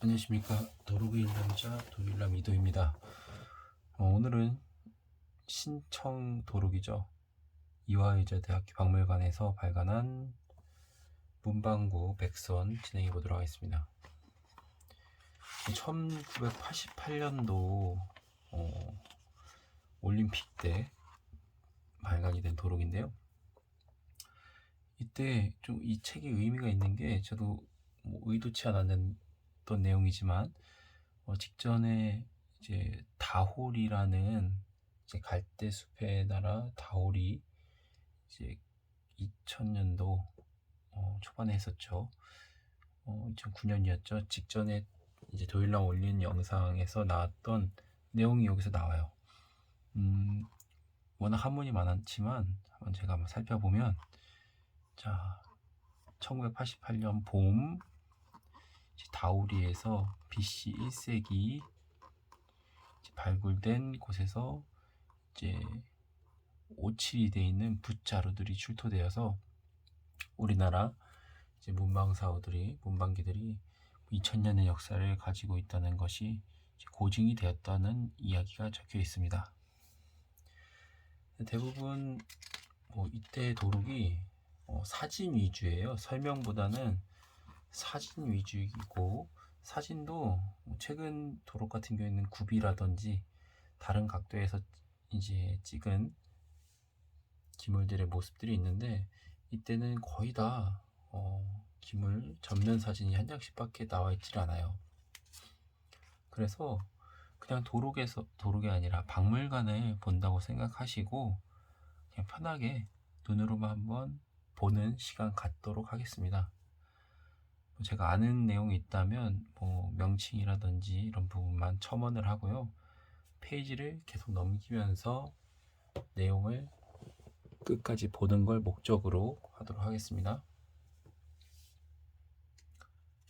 안녕하십니까. 도로그 일남자 도일남 이도입니다. 어, 오늘은 신청 도로기죠. 이화여자 대학교 박물관에서 발간한 문방구 백선 진행해 보도록 하겠습니다. 1988년도 어, 올림픽 때 발간이 된 도록인데요. 이때 좀 이 책이 의미가 있는 게 저도 뭐 의도치 않았는 어떤 내용이지만 어, 직전에 이제 다홀이라는 이제 갈대 숲의 나라 다홀이 이제 2000년도 어, 초반에 했었죠. 어, 2009년이었죠. 직전에 이제 도일랑 올린 영상에서 나왔던 내용이 여기서 나와요. 음, 워낙 한문이 많았지만 한번 제가 한번 살펴보면 자 1988년 봄 다우리에서 BC 1세기 발굴된 곳에서 이제 오칠이 되어 있는 붓자루들이 출토되어서 우리나라 이제 문방사우들이 문방기들이 2000년의 역사를 가지고 있다는 것이 고증이 되었다는 이야기가 적혀 있습니다. 대부분 뭐 이때 도록이 어, 사진 위주예요. 설명보다는 사진 위주이고 사진도 뭐 최근 도록 같은 경우에는 굽이라든지 다른 각도에서 이제 찍은 기물들의 모습들이 있는데 이때는 거의 다 어, 기물 전면 사진이 한 장씩밖에 나와 있질 않아요. 그래서 그냥 도록에서 도록이 아니라 박물관을 본다고 생각하시고 그냥 편하게 눈으로만 한번 보는 시간 갖도록 하겠습니다. 뭐 제가 아는 내용이 있다면 뭐 명칭이라든지 이런 부분만 첨언을 하고요. 페이지를 계속 넘기면서 내용을 끝까지 보는 걸 목적으로 하도록 하겠습니다.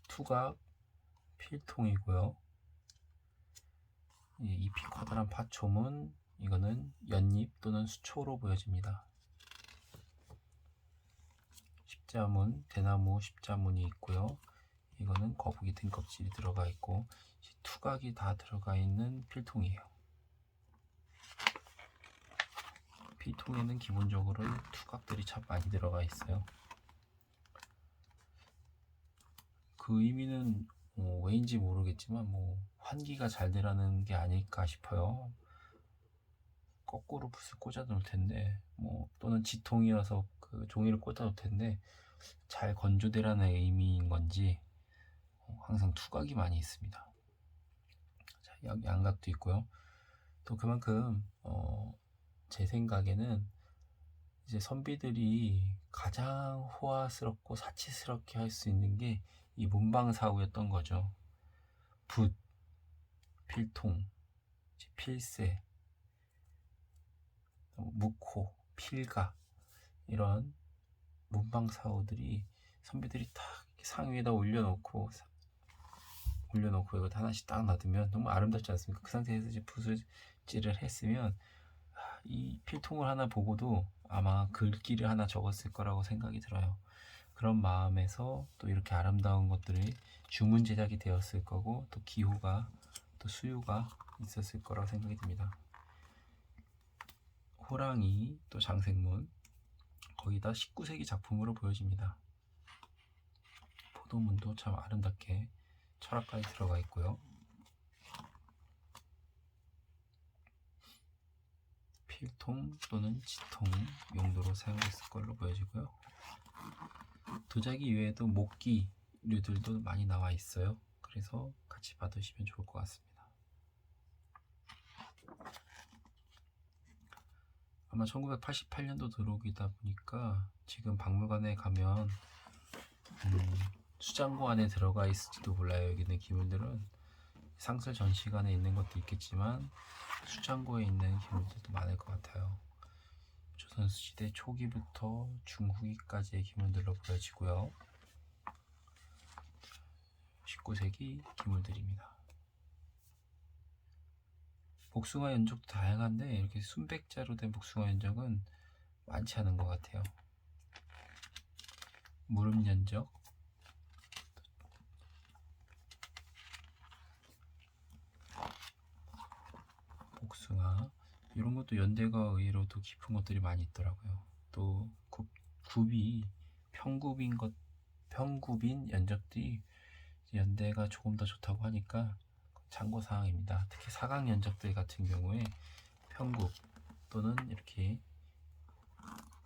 투각 필통이고요. 이 잎이 커다란 파초문 이거는 연잎 또는 수초로 보여집니다. 십자문, 대나무 십자문이 있고요. 이거는 거북이 등껍질이 들어가 있고 투각이 다 들어가 있는 필통이에요. 필통에는 기본적으로 투각들이 참 많이 들어가 있어요. 그 의미는 뭐 왜인지 모르겠지만 뭐 환기가 잘 되라는 게 아닐까 싶어요. 거꾸로 붓을 꽂아 놓을 텐데 뭐 또는 지통이어서 그 종이를 꽂아 놓을 텐데 잘 건조되라는 의미인 건지 어, 항상 투각이 많이 있습니다. 자, 양, 양각도 있고요. 또 그만큼 어, 제 생각에는 이제 선비들이 가장 호화스럽고 사치스럽게 할 수 있는 게 이 문방사우였던 거죠. 붓, 필통, 필세, 묵호, 필가 이런 문방사우들이 선비들이 딱 상위에다 올려놓고 올려놓고 이거 하나씩 딱 놔두면 너무 아름답지 않습니까? 그 상태에서 이제 붓을질을 했으면 이 필통을 하나 보고도 아마 글귀를 하나 적었을 거라고 생각이 들어요. 그런 마음에서 또 이렇게 아름다운 것들이 주문 제작이 되었을 거고 또 기호가 또 수요가 있었을 거라고 생각이 듭니다. 호랑이 또 장생문 거의 다 19세기 작품으로 보여집니다. 포도문도 참 아름답게 철학까지 들어가 있고요. 필통 또는 지통 용도로 사용했을 걸로 보여지고요. 도자기 외에도 목기류들도 많이 나와 있어요. 그래서 같이 받으시면 좋을 것 같습니다. 아마 1988년도 들어오기다 보니까 지금 박물관에 가면 음, 수장고 안에 들어가 있을지도 몰라요. 여기 있는 기물들은 상설 전시관에 있는 것도 있겠지만 수장고에 있는 기물들도 많을 것 같아요. 조선시대 초기부터 중후기까지의 기물들로 보여지고요. 19세기 기물들입니다. 복숭아 연적도 다양한데 이렇게 순백자로 된 복숭아 연적은 많지 않은 것 같아요. 무릎 연적 복숭아 이런 것도 연대가 의외로 또 깊은 것들이 많이 있더라고요. 또 굽, 굽이 평굽인 것 평굽인 연적들이 연대가 조금 더 좋다고 하니까 참고 사항입니다. 특히 사각 연적들 같은 경우에 평굽 또는 이렇게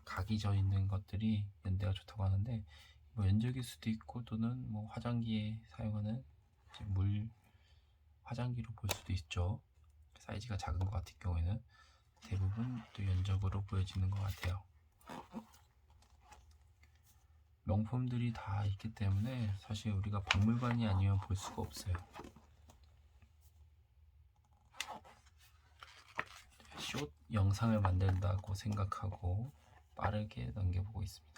각이 져 있는 것들이 연대가 좋다고 하는데 뭐 연적일 수도 있고 또는 뭐 화장기에 사용하는 물 화장기로 볼 수도 있죠. 사이즈가 작은 것 같은 경우에는 대부분 또 연적으로 보여지는 것 같아요. 명품들이 다 있기 때문에 사실 우리가 박물관이 아니면 볼 수가 없어요. 숏 영상을 만든다고 생각하고 빠르게 넘겨보고 있습니다.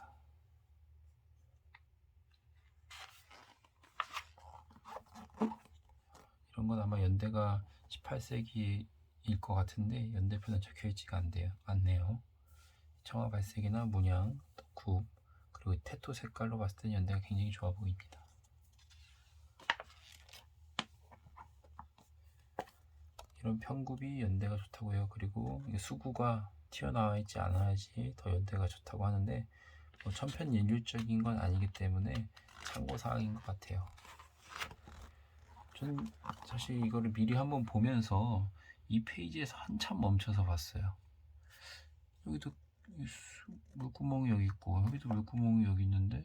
이런 건 아마 연대가 18세기일 것 같은데 연대표는 적혀있지가 않대요, 않네요. 청아 발색이나 문양, 또 굽, 그리고 테토 색깔로 봤을 때 연대가 굉장히 좋아 보입니다. 이런 편굽이 연대가 좋다고 해요. 그리고 수구가 튀어나와 있지 않아야지 더 연대가 좋다고 하는데 뭐 천편일률적인 건 아니기 때문에 참고 사항인 것 같아요. 전 사실 이거를 미리 한번 보면서 이 페이지에서 한참 멈춰서 봤어요. 여기도 물구멍이 여기 있고 여기도 물구멍이 여기 있는데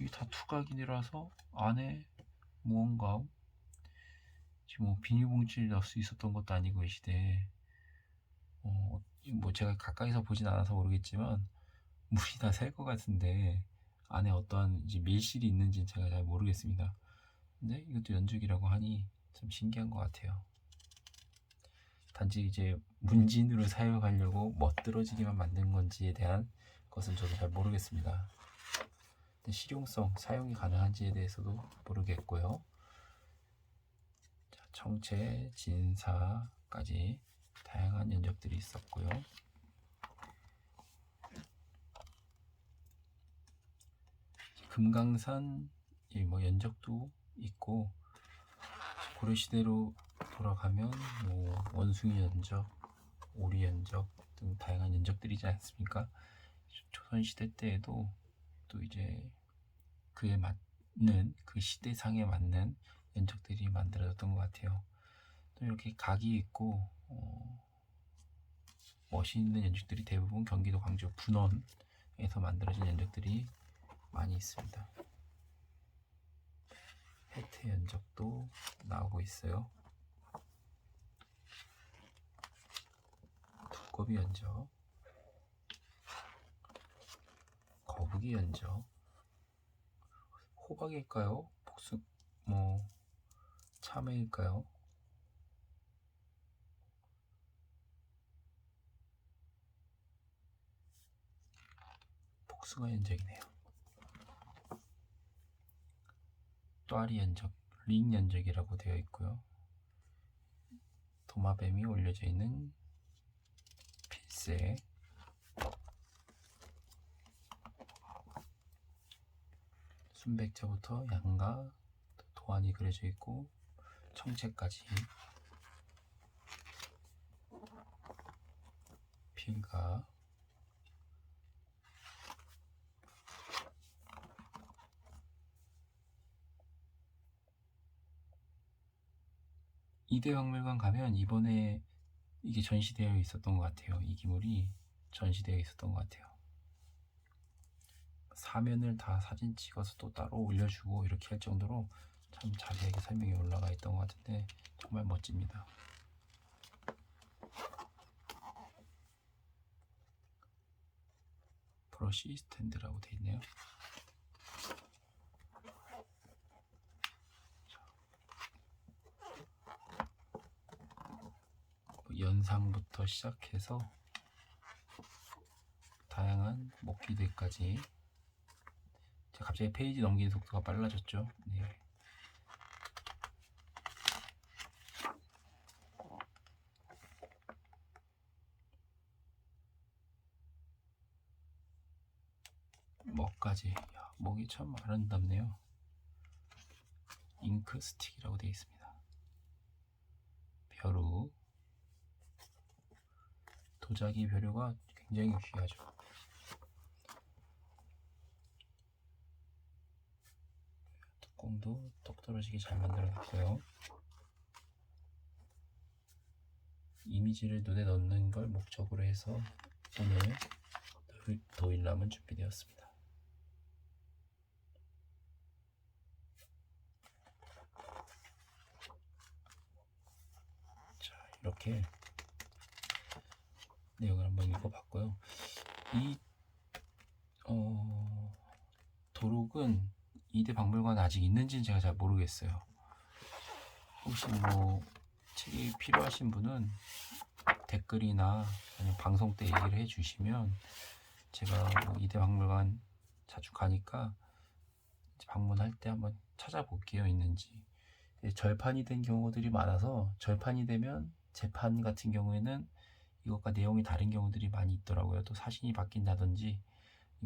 이게 다 투각이라서 안에 무언가 지금 뭐 비닐봉지를 넣을 수 있었던 것도 아니고 이 시대에 어, 뭐 제가 가까이서 보진 않아서 모르겠지만 물이 다 셀 것 같은데 안에 어떠한 이제 밀실이 있는지는 제가 잘 모르겠습니다. 근데 이것도 연죽이라고 하니 참 신기한 것 같아요. 단지 이제 문진으로 사용하려고 멋들어지게만 만든 건지에 대한 것은 저도 잘 모르겠습니다. 실용성, 사용이 가능한지에 대해서도 모르겠고요. 자, 청체, 진사까지 다양한 연적들이 있었고요. 금강산 이뭐 연적도 있고 고려 시대로 돌아가면 뭐 원숭이 연적, 오리 연적 등 다양한 연적들이지 않습니까? 조선 시대 때에도 또 이제 그에 맞는 그 시대상에 맞는 연적들이 만들어졌던 것 같아요. 또 이렇게 각이 있고 어, 멋있는 연적들이 대부분 경기도 광주 분원에서 만들어진 연적들이 많이 있습니다. 혜태 연적도 나오고 있어요. 두꺼비 연적, 거북이 연적, 호박일까요? 복숭, 뭐 참외일까요? 복숭아 연적이네요. 또아리 연적, 링 연적이라고 되어 있고요. 도마뱀이 올려져 있는 필세, 순백자부터 양가, 도안이 그려져 있고 청채까지 필가 이대박물관 가면 이번에 이게 전시되어 있었던 것 같아요. 이 기물이 전시되어 있었던 것 같아요. 사면을 다 사진 찍어서 또 따로 올려주고 이렇게 할 정도로 참 자세하게 설명이 올라가 있던 것 같은데 정말 멋집니다. 브러쉬 스탠드라고 되어 있네요. 뭐 연상부터 시작해서 다양한 먹기들까지 갑자기 페이지 넘기는 속도가 빨라졌죠. 네. 먹까지 야, 먹이 참 아름답네요. 잉크 스틱이라고 되어 있습니다. 벼루 도자기 벼류가 굉장히 귀하죠. 뚜껑도 똑 떨어지게 잘 만들어놨고요. 이미지를 눈에 넣는 걸 목적으로 해서 오늘 도일- 도일람은 준비되었습니다. 자, 이렇게 내용을 한번 읽어봤고요. 이 어, 도록은 이대 박물관 아직 있는지는 제가 잘 모르겠어요. 혹시 뭐 책이 필요하신 분은 댓글이나 아니면 방송 때 얘기를 해주시면 제가 뭐 이대 박물관 자주 가니까 방문할 때 한번 찾아볼게요 있는지 절판이 된 경우들이 많아서 절판이 되면 재판 같은 경우에는 이것과 내용이 다른 경우들이 많이 있더라고요 또 사진이 바뀐다든지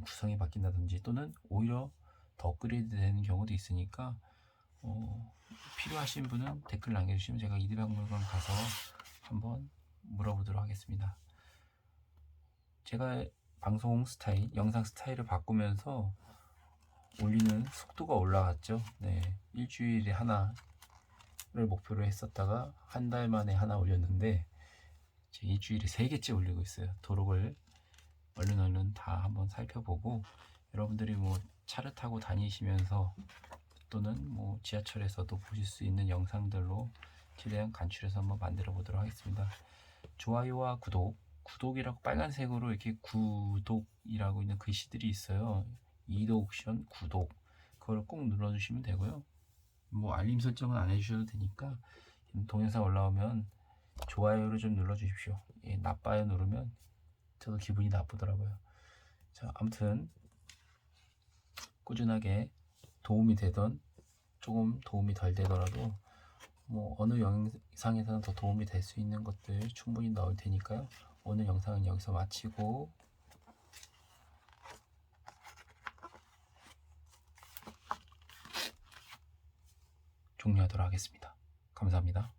구성이 바뀐다든지 또는 오히려 더 업그레이드 되는 경우도 있으니까 어, 필요하신 분은 댓글 남겨주시면 제가 이대박물관 가서 한번 물어보도록 하겠습니다. 제가 방송 스타일, 영상 스타일을 바꾸면서 올리는 속도가 올라갔죠. 네, 일주일에 하나를 목표로 했었다가 한 달 만에 하나 올렸는데 제 일주일에 세 개째 올리고 있어요. 도록을 얼른 얼른 다 한번 살펴보고 여러분들이 뭐 차를 타고 다니시면서 또는 뭐 지하철에서도 보실 수 있는 영상들로 최대한 간추려서 한번 만들어 보도록 하겠습니다. 좋아요와 구독, 구독이라고 빨간색으로 이렇게 구독이라고 있는 글씨들이 있어요. 이도 옵션 구독 그걸 꼭 눌러주시면 되고요. 뭐 알림 설정은 안 해주셔도 되니까 동영상 올라오면 좋아요를 좀 눌러주십시오. 예, 나빠요 누르면 저도 기분이 나쁘더라고요. 자, 아무튼 꾸준하게 도움이 되던 조금 도움이 덜 되더라도 뭐 어느 영상에서는 더 도움이 될 수 있는 것들 충분히 넣을 테니까요. 오늘 영상은 여기서 마치고 종료하도록 하겠습니다. 감사합니다.